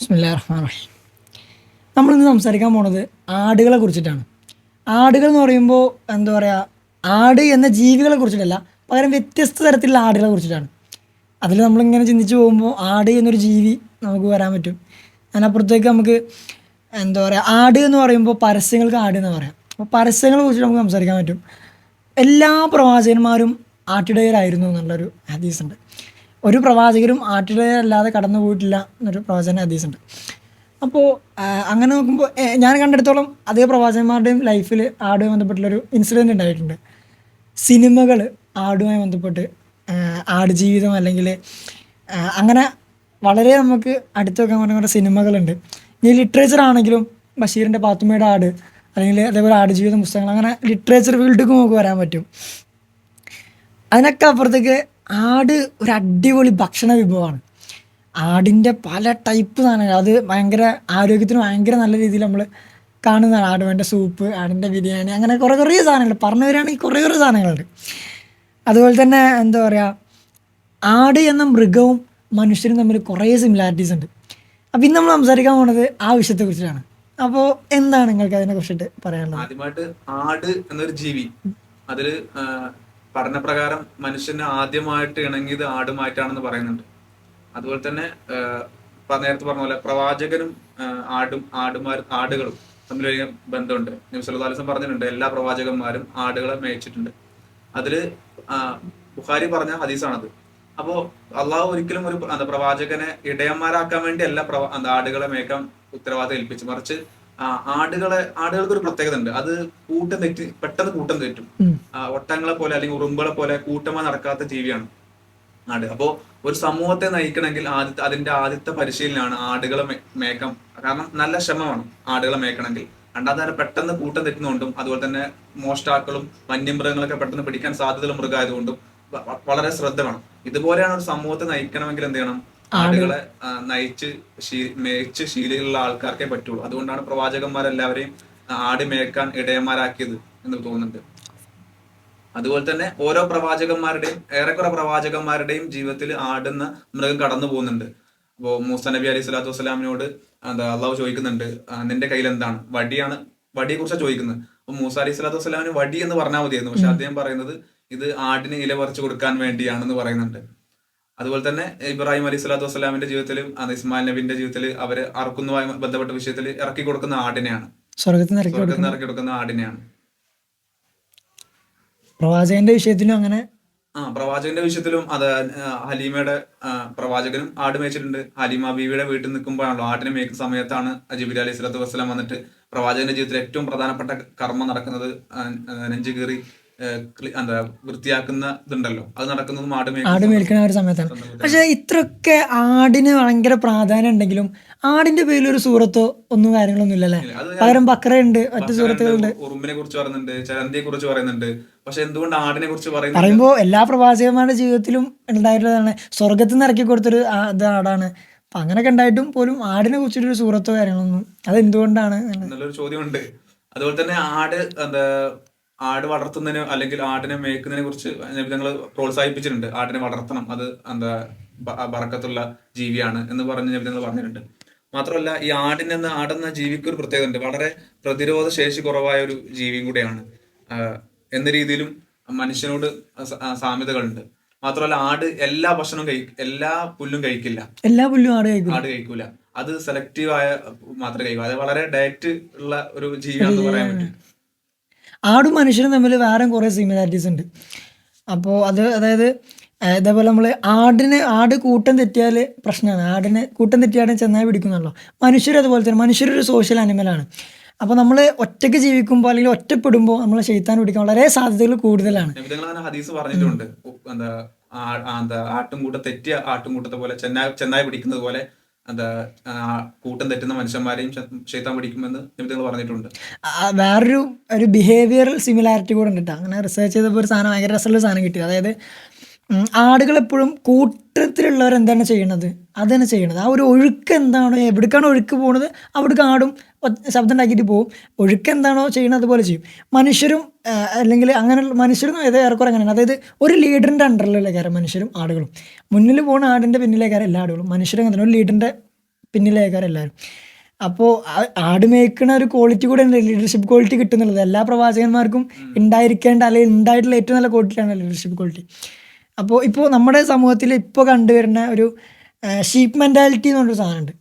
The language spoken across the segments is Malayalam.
ബിസ്മില്ലാ റഹ്മാൻ റഹീം നമ്മളിന്ന് സംസാരിക്കാൻ പോണത് ആടുകളെ കുറിച്ചിട്ടാണ്. ആടുകൾ എന്ന് പറയുമ്പോൾ എന്താ പറയുക ആട് എന്ന ജീവികളെ കുറിച്ചിട്ടല്ല പകരം വ്യത്യസ്ത തരത്തിലുള്ള ആടുകളെ കുറിച്ചിട്ടാണ്. അതിൽ നമ്മളിങ്ങനെ ചിന്തിച്ച് പോകുമ്പോൾ ആട് എന്നൊരു ജീവി നമുക്ക് വരാൻ പറ്റും. അതിനപ്പുറത്തേക്ക് നമുക്ക് എന്താ പറയുക ആട് എന്ന് പറയുമ്പോൾ പരസ്യങ്ങൾക്ക് ആട് എന്ന് പറയാം. അപ്പോൾ പരസ്യങ്ങളെ കുറിച്ച് നമുക്ക് സംസാരിക്കാൻ പറ്റും. എല്ലാ പ്രവാചകന്മാരും ആട്ടിടയരായിരുന്നു എന്നുള്ളൊരു ഹദീസുണ്ട്. ഒരു പ്രവാചകരും ആട്ടിടയരല്ലാതെ കടന്നു പോയിട്ടില്ല എന്നൊരു പ്രവചന ഹദീസുണ്ട്. അപ്പോൾ അങ്ങനെ നോക്കുമ്പോൾ ഞാൻ കണ്ടെടുത്തോളം അതേ പ്രവാചകന്മാരുടെയും ലൈഫിൽ ആടുമായി ബന്ധപ്പെട്ടുള്ളൊരു ഇൻസിഡന്റ് ഉണ്ടായിട്ടുണ്ട്. സിനിമകൾ ആടുമായി ബന്ധപ്പെട്ട് ആട് ജീവിതം അല്ലെങ്കിൽ അങ്ങനെ വളരെ നമുക്ക് അടുത്ത് വെക്കാൻ പറ്റുന്ന കുറേ സിനിമകളുണ്ട്. ഇനി ലിറ്ററേച്ചർ ആണെങ്കിലും ബഷീറിന്റെ പാത്തുമ്മയുടെ ആട് അല്ലെങ്കിൽ അതേപോലെ ആട് ജീവിതം പുസ്തകങ്ങൾ അങ്ങനെ ലിറ്ററേച്ചർ ഫീൽഡിലേക്ക് നമുക്ക് വരാൻ പറ്റും. അതിനൊക്കെ അപ്പുറത്തേക്ക് ആട് ഒരു അടിപൊളി ഭക്ഷണ വിഭവമാണ്. ആടിന്റെ പല ടൈപ്പ് സാധനങ്ങൾ. അത് ഭയങ്കര ആരോഗ്യത്തിന് ഭയങ്കര നല്ല രീതിയിൽ നമ്മൾ കാണുന്നതാണ്. ആടുവേന്റെ സൂപ്പ് ആടിന്റെ ബിരിയാണി അങ്ങനെ കുറേ കുറേ സാധനങ്ങൾ. പറഞ്ഞു വരികയാണെങ്കിൽ കുറേ കുറേ സാധനങ്ങളുണ്ട്. അതുപോലെ തന്നെ എന്താ പറയുക ആട് എന്ന മൃഗവും മനുഷ്യരും തമ്മിൽ കുറേ സിമിലാരിറ്റീസ് ഉണ്ട്. അപ്പം ഇന്ന് നമ്മൾ സംസാരിക്കാൻ പോണത് ആ വിഷയത്തെക്കുറിച്ചിട്ടാണ് അപ്പോൾ എന്താണ് നിങ്ങൾക്ക് അതിനെ കുറിച്ചിട്ട് പറയാനുള്ളത്? ആദ്യമായിട്ട് ആട് എന്നൊരു ജീവി അതിൽ ആ, പഠനപ്രകാരം മനുഷ്യന് ആദ്യമായിട്ട് ഇണങ്ങിയത് ആടുമായിട്ടാണെന്ന് പറയുന്നുണ്ട്. അതുപോലെ തന്നെ നേരത്തെ പറഞ്ഞ പോലെ പ്രവാചകനും ആടും ആടുമാർ ആടുകളും തമ്മിലൊരു ബന്ധമുണ്ട്. നിമിഷം പറഞ്ഞിട്ടുണ്ട് എല്ലാ പ്രവാചകന്മാരും ആടുകളെ മേയിച്ചിട്ടുണ്ട്. അതിൽ ബുഹാരി പറഞ്ഞ ഹദീസാണത്. അപ്പോ അള്ളാഹു ഒരിക്കലും ഒരു പ്രവാചകനെ ഇടയന്മാരാക്കാൻ വേണ്ടി എല്ലാ പ്രവാ ആടുകളെ മേക്കാൻ ഉത്തരവാദിത്തം ഏൽപ്പിച്ചു. മറിച്ച് ആടുകളെ ആടുകൾക്ക് ഒരു പ്രത്യേകത ഉണ്ട്. അത് കൂട്ടം തെറ്റി പെട്ടെന്ന് കൂട്ടം തെറ്റും. ഒട്ടങ്ങളെ പോലെ അല്ലെങ്കിൽ ഉറുമ്പുകളെ പോലെ കൂട്ടമായി നടക്കാത്ത ജീവിയാണ് ആട്. അപ്പോ ഒരു സമൂഹത്തെ നയിക്കണമെങ്കിൽ ആദ്യത്തെ അതിന്റെ ആദ്യത്തെ പരിശീലനമാണ് ആടുകളെ മേക്കം. കാരണം നല്ല ശ്രമമാണ് ആടുകളെ മേക്കണമെങ്കിൽ. രണ്ടാമത്തെ നേരം പെട്ടെന്ന് കൂട്ടം തെറ്റുന്നതുകൊണ്ടും അതുപോലെ തന്നെ മോഷ്ടാക്കളും വന്യമൃഗങ്ങളൊക്കെ പെട്ടെന്ന് പിടിക്കാൻ സാധ്യതയുള്ള മൃഗമായതുകൊണ്ടും വളരെ ശ്രദ്ധ വേണം. ഇതുപോലെയാണ് ഒരു സമൂഹത്തെ നയിക്കണമെങ്കിൽ എന്ത് ചെയ്യണം? ആടുകളെ നയിച്ച് മേയിച്ച് ശീലമുള്ള ആൾക്കാർക്കേ പറ്റുള്ളൂ. അതുകൊണ്ടാണ് പ്രവാചകന്മാരെല്ലാവരെയും ആട് മേക്കാൻ ഇടയന്മാരാക്കിയത് എന്ന് തോന്നുന്നുണ്ട്. അതുപോലെ തന്നെ ഓരോ പ്രവാചകന്മാരുടെയും ഏറെക്കുറെ പ്രവാചകന്മാരുടെയും ജീവിതത്തിൽ ആടുന്ന മൃഗം കടന്നു പോകുന്നുണ്ട്. അപ്പോ മൂസ നബി അലൈഹി സ്വലാത്തു വസ്സലാമിനോട് എന്താ അള്ളാഹു ചോദിക്കുന്നുണ്ട് "ആ, നിന്റെ കയ്യിൽ എന്താണ്? വടിയാണ് വടിയെ കുറിച്ചാണ് ചോദിക്കുന്നത്. അപ്പൊ മൂസ അലൈഹി സ്വലാത്തു വസ്സലാമിന് വടി എന്ന് പറഞ്ഞാൽ മതിയായിരുന്നു. പക്ഷെ അദ്ദേഹം പറയുന്നത് ഇത് ആടിന് ഇല പറിച്ചു കൊടുക്കാൻ വേണ്ടിയാണെന്ന് പറയുന്നുണ്ട്. അതുപോലെ തന്നെ ഇബ്രാഹിം അലി സ്വലാത്തു വസ്സലാമിന്റെ ജീവിതത്തിലും അത് ഇസ്മായിൽ നബിന്റെ ജീവിതത്തിൽ അവർ അറക്കുന്നതുമായി ബന്ധപ്പെട്ട വിഷയത്തിൽ ഇറക്കി കൊടുക്കുന്ന ആടിനെയാണ്. സ്വർഗത്തിൽ നിന്ന് ഇറക്കി കൊടുക്കുന്ന ആടിനെയാണ്. പ്രവാചകന്റെ വിഷയത്തിലും അങ്ങനെ? ആ പ്രവാചകന്റെ വിഷയത്തിലും അത് ഹലീമയുടെ പ്രവാചകനും ആട് മേയിച്ചിട്ടുണ്ട്. ഹലീമ ബീവിയുടെ വീട്ടിൽ നിൽക്കുമ്പോഴാണല്ലോ ആടിനെ മേയ്ക്കുന്ന സമയത്താണ് ജിബിലി അലൈഹി സ്വലത്തു വസ്സലാം വന്നിട്ട് പ്രവാചകന്റെ ജീവിതത്തിൽ ഏറ്റവും പ്രധാനപ്പെട്ട കർമ്മം നടക്കുന്നത് ആ, കീറി എന്താ വൃത്തിയാക്കുന്ന ഇതുണ്ടല്ലോ. അത് നടക്കുന്നത് ആട് ആട് മേൽക്കുന്ന ഒരു സമയത്താണ്. പക്ഷെ ഇത്രയൊക്കെ ആടിന് ഭയങ്കര പ്രാധാന്യം ഉണ്ടെങ്കിലും ആടിന്റെ പേരിൽ ഒരു സൂറത്തോ ഒന്നും കാര്യങ്ങളൊന്നും ഇല്ലല്ലേ? പകരം ബക്രയുണ്ട് മറ്റു സൂറത്തുകളുണ്ട്. ഉറുമ്പിനെ കുറിച്ച് പറയുന്നുണ്ട് ചരന്തിയെ കുറിച്ച് പറയുന്നുണ്ട്. പക്ഷെ എന്തുകൊണ്ട് ആടിനെ കുറിച്ച് പറയുന്നത് പറയുമ്പോൾ എല്ലാ പ്രവാസികന്മാരുടെ ജീവിതത്തിലും ഉണ്ടായിട്ടുള്ളതാണ്. സ്വർഗത്തിൽ നിന്ന് ഇറക്കി കൊടുത്തൊരു ഇത് ആടാണ്. അപ്പൊ അങ്ങനെയൊക്കെ ഉണ്ടായിട്ടും പോലും ആടിനെ കുറിച്ചിട്ടൊരു സൂറത്തോ കാര്യങ്ങളൊന്നും അത് എന്തുകൊണ്ടാണ് നല്ലൊരു ചോദ്യമുണ്ട്. അതുപോലെ തന്നെ ആട് എന്താ ആട് വളർത്തുന്നതിന് അല്ലെങ്കിൽ ആടിനെ മേയ്ക്കുന്നതിനെ കുറിച്ച് ഞങ്ങൾ പ്രോത്സാഹിപ്പിച്ചിട്ടുണ്ട്. ആടിനെ വളർത്തണം. അത് എന്താ ബറക്കത്തുള്ള ജീവിയാണ് എന്ന് പറഞ്ഞ് ഞങ്ങൾ പറഞ്ഞിട്ടുണ്ട്. മാത്രമല്ല ഈ ആടിനെന്ന ആടെന്ന ജീവിക്ക് ഒരു പ്രത്യേകത ഉണ്ട്. വളരെ പ്രതിരോധ ശേഷി കുറവായ ഒരു ജീവിയും കൂടെയാണ്. എന്ന രീതിയിലും മനുഷ്യനോട് സാമ്യതകളുണ്ട്. മാത്രമല്ല ആട് എല്ലാ ഭക്ഷണവും കഴി എല്ലാ പുല്ലും കഴിക്കില്ല. എല്ലാ പുല്ലും ആട് കഴിക്കും ആട് കഴിക്കൂല. അത് സെലക്റ്റീവ് ആയ മാത്രമേ കഴിക്കൂ. അത് വളരെ ഡയറ്റ് ഉള്ള ഒരു ജീവിയാണെന്ന് പറയാൻ പറ്റും. ആടും മനുഷ്യരും തമ്മിൽ വേറെ കുറേ സിമിലാരിറ്റീസ് ഉണ്ട്. അപ്പോൾ അത് അതായത് ഇതേപോലെ നമ്മൾ ആടിന് ആട് കൂട്ടം തെറ്റിയാൽ പ്രശ്നമാണ്. ആടിന് കൂട്ടം തെറ്റിയാൽ ചെന്നായി പിടിക്കുന്നല്ലോ മനുഷ്യരും അതുപോലെ തന്നെ മനുഷ്യരൊരു സോഷ്യൽ അനിമലാണ് അപ്പോൾ നമ്മൾ ഒറ്റയ്ക്ക് ജീവിക്കുമ്പോൾ അല്ലെങ്കിൽ ഒറ്റപ്പെടുമ്പോൾ നമ്മളെ ചെയ്ത്താൻ പിടിക്കാൻ വളരെ സാധ്യതകൾ കൂടുതലാണ്. ഹദീസ് പറഞ്ഞിട്ടുണ്ട്. എന്താ ആട്ടുംകൂട്ടം തെറ്റിയ ആട്ടുംകൂട്ടത്തെ പോലെ ചെന്നായി ചെന്നായി പിടിക്കുന്നത് പോലെ കൂട്ടം തെറ്റുന്ന മനുഷ്യന്മാരെയും പിടിക്കുമെന്ന് നിമിത്തങ്ങൾ പറഞ്ഞിട്ടുണ്ട്. വേറൊരു ഒരു ബിഹേവിയറൽ സിമിലാരിറ്റി കൂടെ ഉണ്ട്. അങ്ങനെ റിസർച്ച് ചെയ്തപ്പോൾ ഒരു സാധനം ഭയങ്കര രസമുള്ള സാധനം കിട്ടി. അതായത് ആടുകൾ എപ്പോഴും കൂട്ടത്തിലുള്ളവർ എന്താണ് ചെയ്യണത് അതാണ് ചെയ്യണത് ആ ഒരു ഒഴുക്ക് എന്താണോ എവിടേക്കാണ് ഒഴുക്ക് പോകുന്നത് അവിടേക്ക് ആടും ശബ്ദം ഉണ്ടാക്കിയിട്ട് പോകും ഒഴുക്ക് എന്താണോ ചെയ്യണത് അതുപോലെ ചെയ്യും. മനുഷ്യരും അല്ലെങ്കിൽ അങ്ങനെ മനുഷ്യരും ഇത് ഏറെക്കുറെ അങ്ങനെയാണ്. അതായത് ഒരു ലീഡറിന്റെ അണ്ടറിലുള്ള കാര്യം മനുഷ്യരും ആടുകളും. മുന്നിൽ പോകുന്ന ആടിന്റെ പിന്നിലേക്കാരം എല്ലാ ആടുകളും. മനുഷ്യരും അങ്ങനെ ഒരു ലീഡറിന്റെ പിന്നിലേക്കാരം എല്ലാവരും. അപ്പോൾ ആട് മേക്കുന്ന ഒരു ക്വാളിറ്റി കൂടെ ഉണ്ട്. ലീഡർഷിപ്പ് ക്വാളിറ്റി കിട്ടുന്നുള്ളത്. എല്ലാ പ്രവാചകന്മാർക്കും ഉണ്ടായിരിക്കേണ്ട അല്ലെങ്കിൽ ഉണ്ടായിട്ടുള്ള ഏറ്റവും നല്ല ക്വാളിറ്റിയാണ് ലീഡർഷിപ്പ് ക്വാളിറ്റി അപ്പോൾ ഇപ്പോൾ നമ്മുടെ സമൂഹത്തിൽ ഇപ്പോൾ കണ്ടുവരുന്ന ഒരു ഷീപ്പ് മെന്റാലിറ്റി എന്ന് പറഞ്ഞൊരു സാധനമുണ്ട്.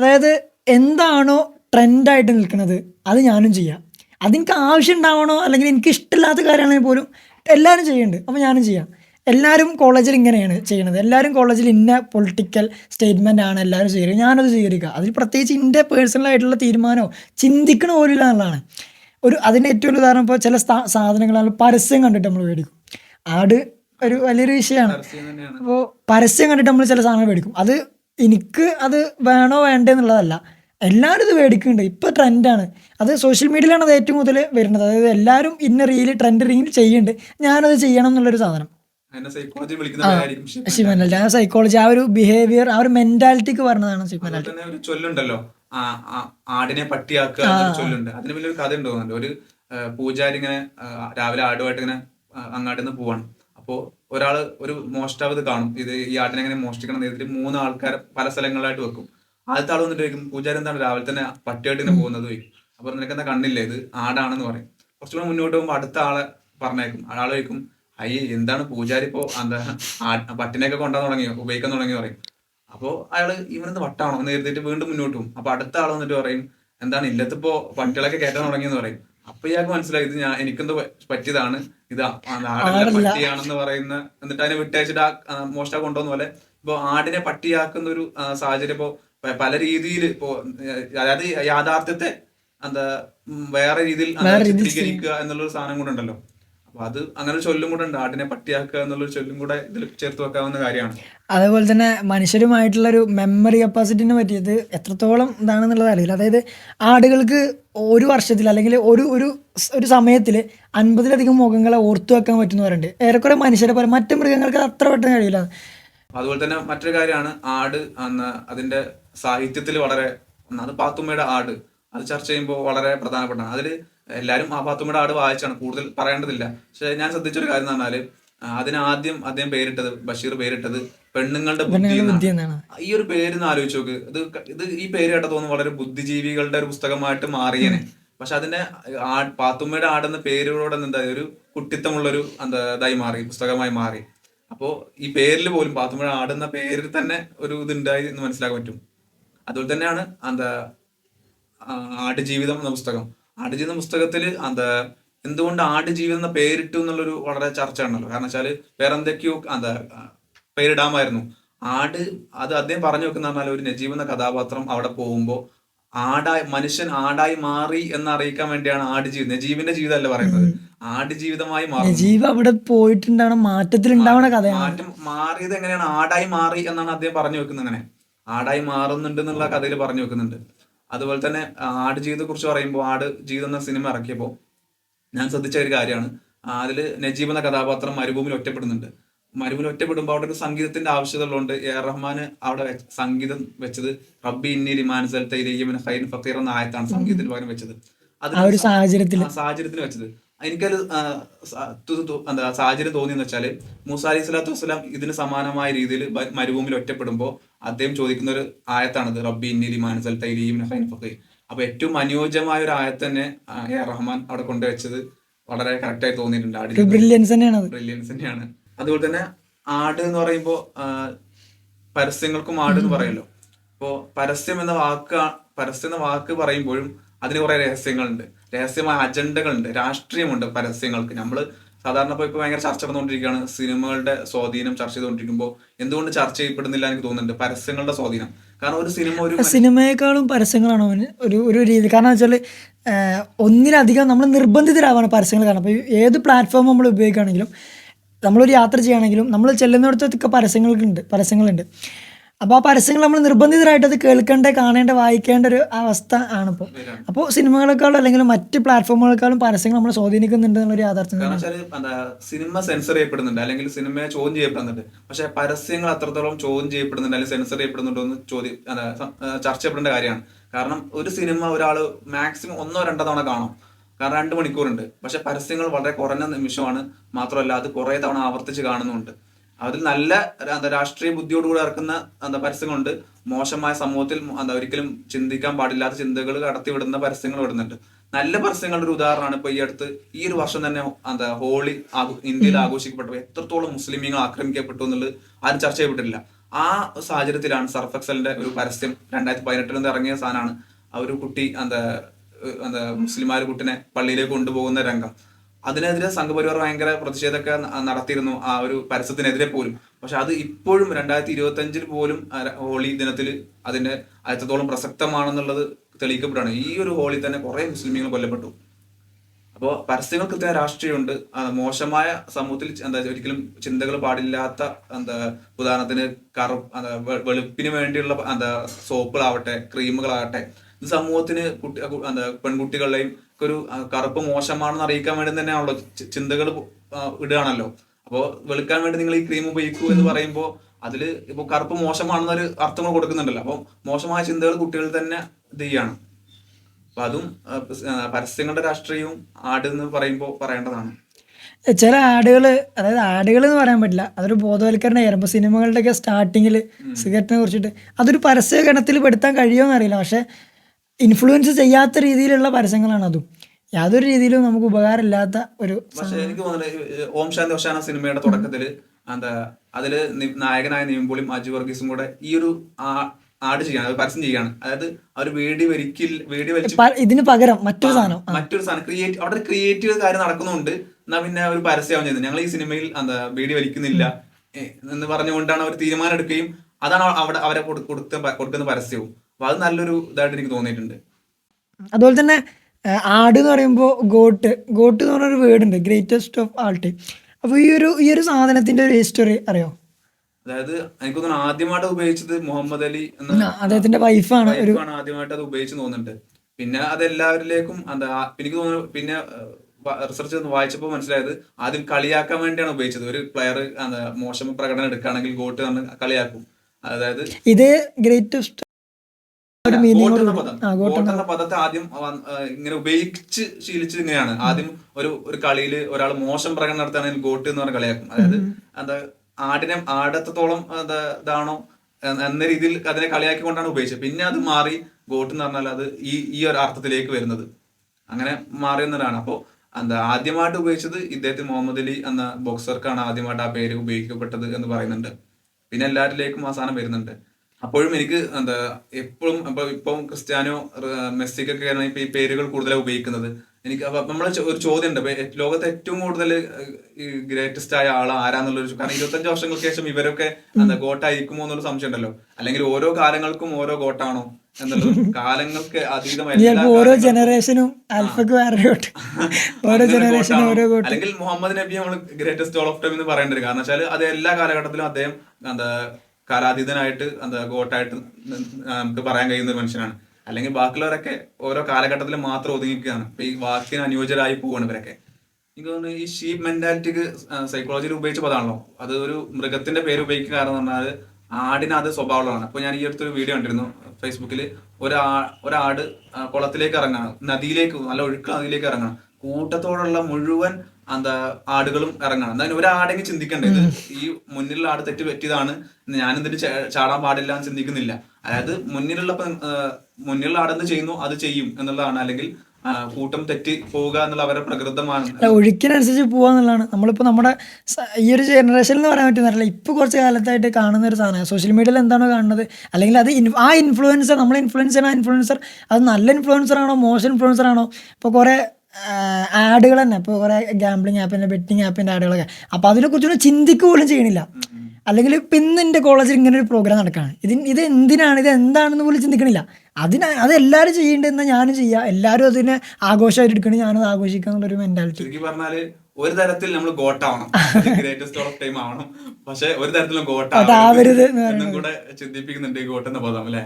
അതായത് എന്താണോ ട്രെൻഡായിട്ട് നിൽക്കുന്നത് അത് ഞാനും ചെയ്യാം. അതെനിക്ക് ആവശ്യം ഉണ്ടാവണോ അല്ലെങ്കിൽ എനിക്ക് ഇഷ്ടമില്ലാത്ത കാര്യമാണെങ്കിൽ പോലും എല്ലാവരും ചെയ്യുന്നുണ്ട്. അപ്പോൾ ഞാനും ചെയ്യാം. എല്ലാവരും കോളേജിൽ ഇങ്ങനെയാണ് ചെയ്യുന്നത്. എല്ലാവരും കോളേജിൽ ഇന്ന പൊളിറ്റിക്കൽ സ്റ്റേറ്റ്മെന്റ് ആണ് എല്ലാവരും ചെയ്യുക ഞാനത് സ്വീകരിക്കുക. അതിൽ പ്രത്യേകിച്ച് എന്റെ പേഴ്സണലായിട്ടുള്ള തീരുമാനമോ ചിന്തിക്കണ പോലും ഇല്ലാന്നുള്ളതാണ് ഒരു അതിന്റെ ഏറ്റവും വലിയ ഉദാഹരണം ഇപ്പോൾ ചില സ്ഥാ- സാധനങ്ങൾ പരസ്യം കണ്ടിട്ട് നമ്മൾ മേടിക്കും. ആട് ഒരു വലിയൊരു വിഷയമാണ്. അപ്പോൾ പരസ്യം കണ്ടിട്ട് നമ്മൾ ചില സാധനങ്ങൾ മേടിക്കും. അത് എനിക്ക് അത് വേണോ വേണ്ടേ എന്നുള്ളതല്ല. എല്ലാവരും ഇത് മേടിക്കുന്നുണ്ട്. ഇപ്പോൾ ട്രെൻഡാണ് അത് സോഷ്യൽ മീഡിയയിലാണ് അത് ഏറ്റവും കൂടുതൽ വരുന്നത്. അതായത് എല്ലാവരും ഇന്ന റീൽ ട്രെൻഡ് റീൽ ചെയ്യുന്നുണ്ട്. ഞാനത് ചെയ്യണം എന്നുള്ളൊരു സാധനം. ശിവനല്ല സൈക്കോളജി ആ സൈക്കോളജി ആ ഒരു ബിഹേവിയർ ആ ഒരു മെന്റാലിറ്റിക്ക് പറഞ്ഞതാണ് ചൊല്ലുണ്ടല്ലോ. ആ, ആടിനെ പട്ടിയാക്കുക ചൊല്ലുണ്ട്. അതിന് വലിയൊരു കഥ ഉണ്ട് തോന്നുന്നുണ്ട്. ഒരു പൂജാരി ഇങ്ങനെ രാവിലെ ആടുമായിട്ട് ഇങ്ങനെ അങ്ങാട്ട് നിന്ന് പോവാണ്. അപ്പോ ഒരാൾ ഒരു മോഷ്ടാവ് ഇത് കാണും. ഇത് ഈ ആടിനെ എങ്ങനെ മോഷ്ടിക്കണം എന്ന് മൂന്ന് ആൾക്കാർ പല സ്ഥലങ്ങളിലായിട്ട് വെക്കും. ആദ്യത്തെ ആൾ വന്നിട്ട് ചോദിക്കും പൂജാരി എന്താണ് രാവിലെ തന്നെ പട്ടിയായിട്ട് ഇങ്ങനെ പോകുന്നത്? ചോദിക്കും. അപ്പൊ നിനക്ക് എന്താ കണ്ണില്ലേ? ഇത് ആടാണെന്ന് പറയും. കുറച്ചുകൂടെ മുന്നോട്ട് പോകുമ്പോൾ അടുത്ത ആളെ പറഞ്ഞേക്കും. ആളെ ചോദിക്കും അയ്യേ എന്താണ് പൂജാരി ഇപ്പോ എന്താ പട്ടിനെയൊക്കെ കൊണ്ടാന്ന് തുടങ്ങി ഉപയോഗിക്കാൻ തുടങ്ങി പറയും. അപ്പോ അയാൾ ഇവനെന്ത് വട്ടാണോ? എന്ന് കരുതിയിട്ട് വീണ്ടും മുന്നോട്ട് പോകും. അപ്പൊ അടുത്ത ആൾ വന്നിട്ട് പറയും എന്താണ് ഇല്ലത്തിപ്പോ പട്ടികളൊക്കെ കയറ്റാൻ തുടങ്ങിയെന്ന്? പറയും. അപ്പൊ ഇയാൾക്ക് മനസ്സിലായി ഇത് ഞാൻ എനിക്കെന്തോ പറ്റിയതാണ്? ഇത്. പട്ടിയാണെന്ന് പറയുന്ന എന്നിട്ട് അതിനെ വിട്ടയച്ചിട്ട് ആ മോഷ്ടാ കൊണ്ടുപോകുന്ന പോലെ ഇപ്പൊ ആടിനെ പട്ടിയാക്കുന്ന ഒരു സാഹചര്യം ഇപ്പോ പല രീതിയിൽ ഇപ്പോ അതായത് യാഥാർത്ഥ്യത്തെ എന്താ വേറെ രീതിയിൽ ചിത്രീകരിക്കുക എന്നുള്ളൊരു സാധനം കൂടെ ഉണ്ടല്ലോ. അപ്പൊ അത് അങ്ങനെ ഒരു ചൊല്ലും കൂടെ ഉണ്ട്. ആടിനെ പട്ടിയാക്കുക എന്നുള്ളൊരു ചൊല്ലും കൂടെ ഇതിൽ ചേർത്ത് വെക്കാവുന്ന കാര്യമാണ്. അതേപോലെ തന്നെ മനുഷ്യരുമായിട്ടുള്ള ഒരു മെമ്മറി കപ്പാസിറ്റിനെ പറ്റിയത് എത്രത്തോളം ഇതാണെന്നുള്ളത് അറിയില്ല. അതായത് ആടുകൾക്ക് ഒരു വർഷത്തിൽ അല്ലെങ്കിൽ ഒരു ഒരു ഒരു സമയത്തിൽ അൻപതിലധികം മുഖങ്ങളെ ഓർത്തു വെക്കാൻ പറ്റുന്ന പറയുന്നത് ഏറെക്കുറെ മനുഷ്യരെ പോലെ മറ്റു മൃഗങ്ങൾക്ക് അത്ര പെട്ടെന്ന് കഴിയില്ല. അതുപോലെ തന്നെ മറ്റൊരു കാര്യമാണ് ആട് അന്ന് അതിന്റെ സാഹിത്യത്തിൽ വളരെ ഒന്നാമത് പാത്തുമ്മയുടെ ആട് അത് ചർച്ച ചെയ്യുമ്പോൾ വളരെ പ്രധാനപ്പെട്ടാണ് അതിൽ എല്ലാവരും ആ പാത്തുമ്മയുടെ ആട് വായിച്ചാണ് കൂടുതൽ പറയേണ്ടതില്ല. പക്ഷെ ഞാൻ ശ്രദ്ധിച്ചൊരു കാര്യം എന്ന് പറഞ്ഞാൽ അതിനാദ്യം അതിന് ആദ്യം അദ്ദേഹം പേരിട്ടത് ബഷീർ പേരിട്ടത് പെണ്ണുങ്ങളുടെ ബുദ്ധി ഈ ഒരു പേര് ഒന്ന് ആലോചിച്ച് നോക്ക്. ഇത് ഇത് ഈ പേര് കേട്ട തോന്നുന്നു വളരെ ബുദ്ധിജീവികളുടെ ഒരു പുസ്തകമായിട്ട് മാറിയനെ. പക്ഷെ അതിന്റെ ആ പാത്തുമ്മയുടെ ആടെന്ന പേരോടെ എന്താ ഒരു കുട്ടിത്തമുള്ളൊരു എന്താ ഇതായി മാറി പുസ്തകമായി മാറി. അപ്പോ ഈ പേരിൽ പോലും പാത്തുമ്മയുടെ ആടെന്ന പേരിൽ തന്നെ ഒരു ഇതുണ്ടായി എന്ന് മനസ്സിലാക്കാൻ പറ്റും. അതുപോലെ തന്നെയാണ് എന്താ ആടുജീവിതം എന്ന പുസ്തകം. ആടുജീവിതം പുസ്തകത്തിൽ എന്താ എന്തുകൊണ്ട് ആടുജീവിതം എന്ന പേരിട്ടു എന്നുള്ളൊരു വളരെ ചർച്ച ഉണ്ടല്ലോ കാരണം വെച്ചാൽ വേറെ എന്തൊക്കെയോ എന്താ പേരിടാമായിരുന്നു. ആട് അത് അദ്ദേഹം പറഞ്ഞു വെക്കുന്ന പറഞ്ഞാൽ ഒരു നജീബ് എന്ന കഥാപാത്രം അവിടെ പോകുമ്പോൾ ആടായി മനുഷ്യൻ ആടായി മാറി എന്ന് അറിയിക്കാൻ വേണ്ടിയാണ് ആട് ആടുജീവിതം. നജീബിന്റെ ജീവിതമല്ല പറയുന്നത്. ആടുജീവിതമായി മാറി നജീബ് അവിടെ പോയിട്ടുണ്ടാവണ മാറ്റത്തിൽ ഉണ്ടാവണ കഥയാണ്. മാറ്റം മാറിയത് എങ്ങനെയാണ്? ആടായി മാറി എന്നാണ് അദ്ദേഹം പറഞ്ഞു വെക്കുന്നത് അങ്ങനെ. ആടായി മാറുന്നുണ്ട് എന്നുള്ള കഥയിൽ പറഞ്ഞു വെക്കുന്നുണ്ട്. അതുപോലെ തന്നെ ആട് ജീവിതത്തെ കുറിച്ച് പറയുമ്പോൾ ആട് ജീവിതം എന്ന സിനിമ ഇറക്കിയപ്പോൾ ഞാൻ ശ്രദ്ധിച്ച ഒരു കാര്യമാണ്. അതിൽ നജീബ് എന്ന കഥാപാത്രം മരുഭൂമിയിൽ ഒറ്റപ്പെടുന്നുണ്ട്. മരുഭൂമിയിൽ ഒറ്റപ്പെടുമ്പോൾ അവിടെ ഒരു സംഗീതത്തിന്റെ ആവശ്യത ഉള്ളതുകൊണ്ട് എ റഹ്മാൻ റഹ്മാന് അവിടെ സംഗീതം വെച്ചത് റബ്ബി ഇന്നി ലിമാൻ സൽത്തൈലിയമിൻ ഹൈൻ ഫക്കീർ എന്ന ആയത്താണ് സംഗീതത്തിന് പകരം വെച്ചത്. അത് സാഹചര്യത്തിൽ. സാഹചര്യത്തിന് വെച്ചത്. എനിക്കൊരു എന്താ സാഹചര്യം തോന്നിയെന്ന് വെച്ചാൽ മൂസ അലി സ്വലാത്തു വസ്സലാം ഇതിന് സമാനമായ രീതിയിൽ മരുഭൂമിയിൽ ഒറ്റപ്പെടുമ്പോൾ അദ്ദേഹം ചോദിക്കുന്ന ഒരു ആയത്താണത് റബ്ബി ഇന്നിലി മാനസൽ തൈലീം ഹൈൻഫക്കി അപ്പൊ ഏറ്റവും അനുയോജ്യമായ ഒരു ആയത്ത് തന്നെ എ ആർ റഹ്മാൻ അവിടെ കൊണ്ടുവച്ചത് വളരെ കറക്റ്റായി തോന്നിയിട്ടുണ്ട് ബ്രില്യൻസ് തന്നെയാണ് ബ്രില്യൻസ് തന്നെയാണ്. അതുപോലെ തന്നെ ആട് എന്ന് പറയുമ്പോൾ പരസ്യങ്ങൾക്കും ആട് എന്ന് പറയല്ലോ. അപ്പോ പരസ്യം എന്ന വാക്ക് പരസ്യം എന്ന വാക്ക് പറയുമ്പോഴും അതിന് കുറെ രഹസ്യങ്ങളുണ്ട്. രഹസ്യമായ അജണ്ടകളുണ്ട് രാഷ്ട്രീയമുണ്ട് പരസ്യങ്ങൾക്ക്. നമ്മൾ സാധാരണ ഇപ്പോൾ ഇപ്പോൾ ഭയങ്കര ചർച്ച നടന്നുകൊണ്ടിരിക്കുകയാണ് സിനിമകളുടെ സ്വാധീനം ചർച്ച ചെയ്തുകൊണ്ടിരിക്കുമ്പോൾ എന്തുകൊണ്ട് ചർച്ച ചെയ്യപ്പെടുന്നില്ല എനിക്ക് തോന്നുന്നുണ്ട്. പരസ്യങ്ങളുടെ സ്വാധീനം. കാരണം ഒരു സിനിമ ഒരു സിനിമയെക്കാളും പരസ്യങ്ങളാണ് ഒരു ഒരു രീതി. കാരണം വെച്ചാൽ ഒന്നിലധികം നമ്മൾ നിർബന്ധിതരാവാണ് പരസ്യങ്ങൾ കാരണം അപ്പോൾ ഏത് പ്ലാറ്റ്ഫോം നമ്മൾ ഉപയോഗിക്കുകയാണെങ്കിലും നമ്മളൊരു യാത്ര ചെയ്യുകയാണെങ്കിലും നമ്മൾ ചെല്ലുന്നിടത്തൊക്കെ പരസ്യങ്ങൾക്കുണ്ട് പരസ്യങ്ങളുണ്ട്. അപ്പോൾ ആ പരസ്യങ്ങൾ നമ്മൾ നിർബന്ധിതരായിട്ട് അത് കേൾക്കേണ്ട കാണേണ്ട വായിക്കേണ്ട ഒരു അവസ്ഥ ആണിപ്പോൾ അപ്പോൾ സിനിമകളെക്കാളും അല്ലെങ്കിൽ മറ്റ് പ്ലാറ്റ്ഫോമുകളെക്കാളും പരസ്യങ്ങൾ നമ്മൾ സ്വാധീനിക്കുന്നുണ്ട് എന്നുള്ളൊരു യാഥാർത്ഥ്യം സിനിമ സെൻസർ ചെയ്യപ്പെടുന്നുണ്ട്. അല്ലെങ്കിൽ സിനിമയെ ചോദ്യം ചെയ്യപ്പെടുന്നുണ്ട്. പക്ഷേ പരസ്യങ്ങൾ അത്രത്തോളം ചോദ്യം ചെയ്യപ്പെടുന്നുണ്ട് അല്ലെങ്കിൽ സെൻസർ ചെയ്യപ്പെടുന്നുണ്ടോ എന്ന് ചോദ്യം ചർച്ച ചെയ്യപ്പെടേണ്ട കാര്യമാണ്. കാരണം ഒരു സിനിമ ഒരാൾ മാക്സിമം ഒന്നോ രണ്ടോ തവണ കാണും. കാരണം രണ്ട് മണിക്കൂറുണ്ട്. പക്ഷെ പരസ്യങ്ങൾ വളരെ കുറഞ്ഞ നിമിഷമാണ്. മാത്രമല്ല അത് കുറേ തവണ ആവർത്തിച്ച് കാണുന്നുണ്ട്. അതിൽ നല്ല എന്താ രാഷ്ട്രീയ ബുദ്ധിയോടുകൂടി ഇറക്കുന്ന എന്താ പരസ്യങ്ങളുണ്ട്. മോശമായ സമൂഹത്തിൽ എന്താ ഒരിക്കലും ചിന്തിക്കാൻ പാടില്ലാത്ത ചിന്തകൾ കടത്തിവിടുന്ന പരസ്യങ്ങൾ വിടുന്നുണ്ട് നല്ല പരസ്യങ്ങളുടെ ഒരു ഉദാഹരണമാണ് ഇപ്പൊ ഈ അടുത്ത് ഈ ഒരു വർഷം തന്നെ എന്താ ഹോളി ഇന്ത്യയിൽ ആഘോഷിക്കപ്പെട്ടു എത്രത്തോളം മുസ്ലിമീങ്ങൾ ആക്രമിക്കപ്പെട്ടു എന്നുള്ളത് ആരും ചർച്ച ചെയ്യപ്പെട്ടില്ല ആ സാഹചര്യത്തിലാണ് സർഫക്സലിന്റെ ഒരു പരസ്യം രണ്ടായിരത്തി പതിനെട്ടിൽ നിന്ന് ഇറങ്ങിയ സാധനമാണ്. ആ ഒരു കുട്ടി എന്താ എന്താ മുസ്ലിമാർ കുട്ടിനെ പള്ളിയിലേക്ക് കൊണ്ടുപോകുന്ന രംഗം. അതിനെതിരെ സംഘപരിവാർ ഭയങ്കര പ്രതിഷേധമൊക്കെ നടത്തിയിരുന്നു ആ ഒരു പരസ്യത്തിനെതിരെ പോലും. പക്ഷെ അത് ഇപ്പോഴും രണ്ടായിരത്തി ഇരുപത്തി അഞ്ചിൽ പോലും ഹോളി ദിനത്തിൽ അതിന്റെ എത്രത്തോളം പ്രസക്തമാണെന്നുള്ളത് തെളിയിക്കപ്പെടുകയാണ് ഈ ഒരു ഹോളി തന്നെ കുറെ മുസ്ലിമീങ്ങൾ കൊല്ലപ്പെട്ടു. അപ്പോൾ പരസ്യങ്ങൾ കൃത്യ രാഷ്ട്രീയമുണ്ട്. മോശമായ സമൂഹത്തിൽ എന്താ ഒരിക്കലും ചിന്തകൾ പാടില്ലാത്ത എന്താ ഉദാഹരണത്തിന് കറു വെളുപ്പിന് വേണ്ടിയുള്ള എന്താ സോപ്പുകളാവട്ടെ ക്രീമുകളാവട്ടെ ഇത് സമൂഹത്തിന് കുട്ടി എന്താ പെൺകുട്ടികളുടെയും ഒരു കറുപ്പ് മോശമാണെന്ന് അറിയിക്കാൻ വേണ്ടി തന്നെയാണല്ലോ ചിന്തകൾ ഇടുകയാണല്ലോ. അപ്പോൾ വെളുക്കാൻ വേണ്ടി നിങ്ങൾ ഈ ക്രീം ഉപയോഗിക്കൂ എന്ന് പറയുമ്പോൾ അതിൽ ഇപ്പൊ കറുപ്പ് മോശമാണെന്നൊരു അർത്ഥങ്ങൾ കൊടുക്കുന്നുണ്ടല്ലോ. അപ്പോൾ മോശമായ ചിന്തകൾ കുട്ടികൾ തന്നെ ഇത് ചെയ്യാണ്. അപ്പൊ അതും പരസ്യങ്ങളുടെ രാഷ്ട്രീയവും ആട് എന്ന് പറയുമ്പോൾ പറയേണ്ടതാണ്. ചില ആടുകൾ അതായത് ആടുകൾ എന്ന് പറയാൻ പറ്റില്ല. അതൊരു ബോധവൽക്കരണമായിരുന്നു ഇപ്പോൾ സിനിമകളുടെയൊക്കെ സ്റ്റാർട്ടിങ്ങിൽ സിഗരറ്റിനെ കുറിച്ചിട്ട്. അതൊരു പരസ്യ ഗണത്തിൽ പെടുത്താൻ കഴിയുമോ അറിയില്ല പക്ഷേ ഇൻഫ്ലുവൻസ് ചെയ്യാത്ത രീതിയിലുള്ള പരസ്യങ്ങളാണ് അതും. യാതൊരു രീതിയിലും നമുക്ക് ഉപകാരമില്ലാത്ത ഒരു എനിക്ക് ഓം ശാന്തി ഓശാന സിനിമയുടെ തുടക്കത്തിൽ എന്താ അതിൽ നായകനായ നിവിൻപോളിയും അജു വർഗീസും കൂടെ ഈ ഒരു ആഡ് ആട് ചെയ്യാണ് പരസ്യം ചെയ്യാണ് അതായത് അവർ വേടി വരിക്കിൽ വേടി വലിച്ച് ഇതിന് പകരം മറ്റൊരു സാധനം മറ്റൊരു സാധനം ക്രിയേറ്റ് അവിടെ ഒരു ക്രിയേറ്റീവ് കാര്യം നടക്കുന്നുണ്ട് എന്നാ പിന്നെ ഒരു പരസ്യമാവും ചെയ്യുന്നത്. ഞങ്ങൾ ഈ സിനിമയിൽ എന്താ വേടി വലിക്കുന്നില്ല എന്ന് പറഞ്ഞുകൊണ്ടാണ് അവർ തീരുമാനം എടുക്കുകയും അതാണ് അവിടെ അവരെ കൊടുക്കുന്ന കൊടുക്കുന്ന പരസ്യവും. അപ്പൊ അത് നല്ലൊരു ഇതായിട്ട് എനിക്ക് തോന്നിയിട്ടുണ്ട്. അതുപോലെ തന്നെ ആട് എന്ന് പറയുമ്പോൾ ഗോട്ട്. ഗോട്ട് എന്ന് പറഞ്ഞൊരു വേർഡ് ഉണ്ട് ഗ്രേറ്റസ്റ്റ് ഓഫ് ആൾട്ട് അപ്പോൾ ഈ ഒരു ഈ ഒരു സാധനത്തിന്റെ ഒരു ഹിസ്റ്ററി അറിയോ? അതായത് എനിക്ക് തോന്നുന്നു ആദ്യമായിട്ട് ഉപയോഗിച്ചത് മുഹമ്മദ് അലി എന്ന അദ്ദേഹത്തിന്റെ വൈഫാണ് ആദ്യമായിട്ട് അത് ഉപയോഗിച്ച് തോന്നുന്നുണ്ട്. പിന്നെ അത് എല്ലാവരിലേക്കും എന്താ എനിക്ക് തോന്നുന്നു പിന്നെ റിസർച്ച് വായിച്ചപ്പോൾ മനസ്സിലായത് ആദ്യം കളിയാക്കാൻ വേണ്ടിയാണ് ഉപയോഗിച്ചത്. ഒരു പ്ലെയർ മോശം പ്രകടനം എടുക്കുകയാണെങ്കിൽ ഗോട്ട് കളിയാക്കും. അതായത് ഇത് ഗ്രേറ്റസ്റ്റ് ഒരു മീനിങ് എന്ന പദത്തെ ആദ്യം ഇങ്ങനെ ഉപയോഗിച്ച് ശീലിച്ചത് ഇങ്ങനെയാണ്. ആദ്യം ഒരു ഒരു കളിയിൽ ഒരാൾ മോശം പ്രകടനം നടത്തുകയാണെങ്കിൽ ഗോട്ട് എന്ന് പറഞ്ഞ കളിയാക്കും. അതായത് എന്താ ആടിനെ ആടത്തോളം ഇതാണോ എന്ന രീതിയിൽ അതിനെ കളിയാക്കിക്കൊണ്ടാണ് ഉപയോഗിച്ചത്. പിന്നെ അത് മാറി ഗോട്ട് എന്ന് പറഞ്ഞാൽ അത് ഈ ഈ ഒരു അർത്ഥത്തിലേക്ക് വരുന്നത്. അങ്ങനെ മാറി എന്നതാണ്. അപ്പോൾ എന്താ ആദ്യമായിട്ട് ഉപയോഗിച്ചത് ഇദ്ദേഹത്തിന് മുഹമ്മദ് അലി എന്ന ബോക്സർക്കാണ് ആദ്യമായിട്ട് ആ പേര് ഉപയോഗിക്കപ്പെട്ടത് എന്ന് പറയുന്നുണ്ട്. പിന്നെ എല്ലാവരിലേക്കും സാധനം വരുന്നുണ്ട്. അപ്പോഴും എനിക്ക് എന്താ എപ്പോഴും അപ്പൊ ഇപ്പം ക്രിസ്ത്യാനോ മെസ്സിക്കൊക്കെ ആണ് ഇപ്പൊ ഈ പേരുകൾ കൂടുതലായി ഉപയോഗിക്കുന്നത്. എനിക്ക് അപ്പൊ നമ്മളെ ഒരു ചോദ്യം ഉണ്ട് ലോകത്തെ ഏറ്റവും കൂടുതൽ ഗ്രേറ്റസ്റ്റ് ആയ ആൾ ആരാന്നുള്ളൊരു കാരണം ഇരുപത്തഞ്ച് വർഷങ്ങൾക്ക് ശേഷം ഇവരൊക്കെ എന്താ ഗോട്ടായിരിക്കുമോ എന്നുള്ള സംശയം ഉണ്ടല്ലോ. അല്ലെങ്കിൽ ഓരോ കാലങ്ങൾക്കും ഓരോ ഗോട്ടാണോ എന്നുള്ളത് കാലങ്ങൾക്ക് അതീതമായി ഓരോ ജനറേഷനും ആൽഫക്ക് വേറെ ഗോട്ട്? ഓരോ ജനറേഷനും ഓരോ ഗോട്ട്. അല്ലെങ്കിൽ മുഹമ്മദ് നബി നമ്മൾ ഗ്രേറ്റസ്റ്റ് ഓൾ ഓഫ് ടൈം എന്ന് പറയേണ്ടത് കാരണം വെച്ചാൽ അത് എല്ലാ കാലഘട്ടത്തിലും അദ്ദേഹം എന്താ കാലാതീതനായിട്ട് എന്താ ഗോട്ടായിട്ട് നമുക്ക് പറയാൻ കഴിയുന്ന ഒരു മനുഷ്യനാണ്. അല്ലെങ്കിൽ ബാക്കിയുള്ളവരൊക്കെ ഓരോ കാലഘട്ടത്തിൽ മാത്രം ഒതുങ്ങിക്കുകയാണ് ഈ വാക്കിന് അനുയോജ്യരായി പോവാണ് ഇവരൊക്കെ. എനിക്ക് തോന്നുന്നു ഈ ഷീപ്പ് മെന്റാലിറ്റിക്ക് സൈക്കോളജിയിൽ ഉപയോഗിച്ച പദമാണല്ലോ. അത് ഒരു മൃഗത്തിന്റെ പേര് ഉപയോഗിക്കുക കാരണം പറഞ്ഞാൽ ആടിന് അത് സ്വഭാവമുള്ളതാണ്. അപ്പൊ ഞാൻ ഈ അടുത്തൊരു വീഡിയോ കണ്ടിരുന്നു ഫേസ്ബുക്കിൽ ഒരാ ഒരാട് കുളത്തിലേക്ക് ഇറങ്ങണം നദിയിലേക്ക് നല്ല ഒഴുക്ക് നദിയിലേക്ക് ഇറങ്ങണം കൂട്ടത്തോടുള്ള മുഴുവൻ എന്താ ആടുകളും ഇറങ്ങണം. എന്തായാലും ഒരാടെങ്കിൽ ചിന്തിക്കണ്ടേ ഇത് ഈ മുന്നിലുള്ള ആട് തെറ്റ് പറ്റിയതാണ് ഞാൻ എന്തിട്ട് ചാടാൻ പാടില്ല എന്ന് ചിന്തിക്കുന്നില്ല. അതായത് മുന്നിലുള്ള മുന്നിലുള്ള ആട് മുന്നിലുള്ള ആടെന്ത് ചെയ്യുന്നു? അത് ചെയ്യും എന്നുള്ളതാണ്. അല്ലെങ്കിൽ കൂട്ടം തെറ്റി പോവുക എന്നുള്ള അവരുടെ പ്രകൃതമാണ്. ഒഴുക്കിനനുസരിച്ച് പോവുക എന്നുള്ളതാണ്. നമ്മളിപ്പോൾ നമ്മുടെ ഈ ഒരു ജനറേഷൻ എന്ന് പറയാൻ പറ്റുന്നില്ല ഇപ്പൊ കുറച്ച് കാലത്തായിട്ട് കാണുന്ന ഒരു സാധനം സോഷ്യൽ മീഡിയയിൽ എന്താണോ കാണുന്നത്. അല്ലെങ്കിൽ അത് ആ ഇൻഫ്ലുവൻസർ നമ്മളെ ഇൻഫ്ലുവൻസർ ആ ഇൻഫ്ലുവൻസർ അത് നല്ല ഇൻഫ്ലുവൻസർ ആണോ മോശം ഇൻഫ്ലുവൻസർ ആണോ? ഇപ്പോൾ കുറേ ആഡുകൾ തന്നെ. ഇപ്പോൾ കുറേ ഗാംബ്ലിങ് ആപ്പിന്റെ ബെറ്റിംഗ് ആപ്പിന്റെ ആടുകളൊക്കെ. അപ്പോൾ അതിനെക്കുറിച്ചൊന്നും ചിന്തിക്കുക പോലും ചെയ്യണില്ല. അല്ലെങ്കിൽ ഇപ്പം ഇന്ന് എന്റെ കോളേജിൽ ഇങ്ങനെ ഒരു പ്രോഗ്രാം നടക്കുകയാണ് ഇതിന് ഇത് എന്തിനാണ് ഇത് എന്താണെന്ന് പോലും ചിന്തിക്കണില്ല. അതിന് അത് എല്ലാവരും ചെയ്യേണ്ടതെന്ന് ഞാനും ചെയ്യുക എല്ലാവരും അതിനെ ആഘോഷമായിട്ട് എടുക്കണം ഞാനത് ആഘോഷിക്കുക എന്നുള്ളൊരു മെന്റാലിറ്റി പറഞ്ഞാൽ ഒരു തരത്തിൽ നമ്മൾ ഗോട്ടാവണം ഗ്രേറ്റസ്റ്റ് ഓഫ് ടൈം ആവണം. പക്ഷെ ഒരു തരത്തിലും ഗോട്ട് ഗോട്ടാവരുത് എന്നും കൂടെ ചിന്തിപ്പിക്കുന്നുണ്ട് ഈ ഗോട്ട് എന്ന പദം അല്ലെ?